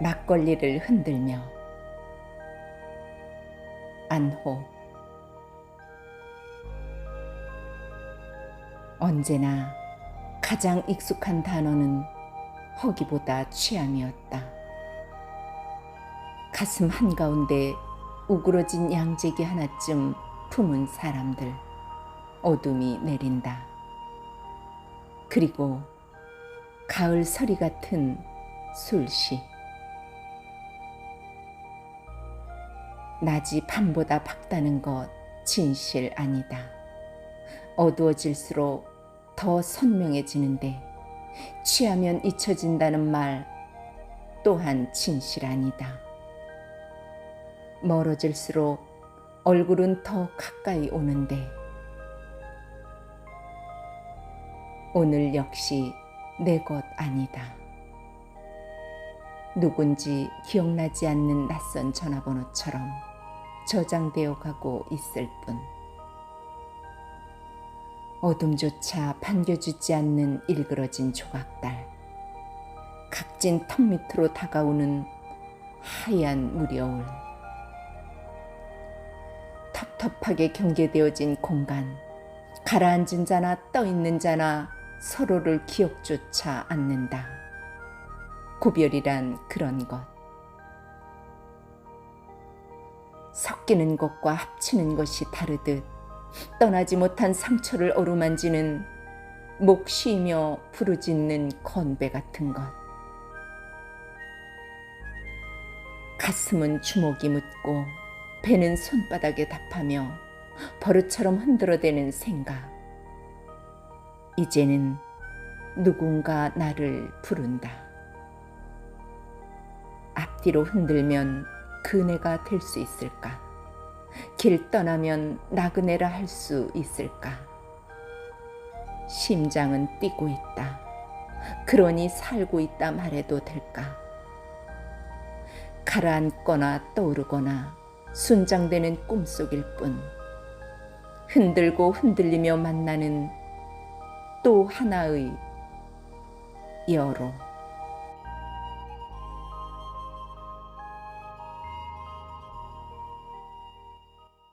막걸리를 흔들며 안호 언제나 가장 익숙한 단어는 허기보다 취함이었다. 가슴 한가운데 우그러진 양재기 하나쯤 품은 사람들 어둠이 내린다. 그리고 가을 서리 같은 술시 낮이 밤보다 밝다는 것 진실 아니다. 어두워질수록 더 선명해지는데 취하면 잊혀진다는 말 또한 진실 아니다. 멀어질수록 얼굴은 더 가까이 오는데 오늘 역시 내 것 아니다. 누군지 기억나지 않는 낯선 전화번호처럼 저장되어 가고 있을 뿐. 어둠조차 반겨주지 않는 일그러진 조각달. 각진 턱 밑으로 다가오는 하얀 무려울. 텁텁하게 경계되어진 공간. 가라앉은 자나 떠 있는 자나 서로를 기억조차 않는다. 구별이란 그런 것. 섞이는 것과 합치는 것이 다르듯 떠나지 못한 상처를 어루만지는 목 쉬며 부르짖는 건배 같은 것. 가슴은 주먹이 묻고 배는 손바닥에 답하며 버릇처럼 흔들어대는 생각. 이제는 누군가 나를 부른다. 앞뒤로 흔들면 그네가 될 수 있을까? 길 떠나면 나그네라 할 수 있을까? 심장은 뛰고 있다. 그러니 살고 있다 말해도 될까? 가라앉거나 떠오르거나 순장되는 꿈속일 뿐 흔들고 흔들리며 만나는 또 하나의 여로.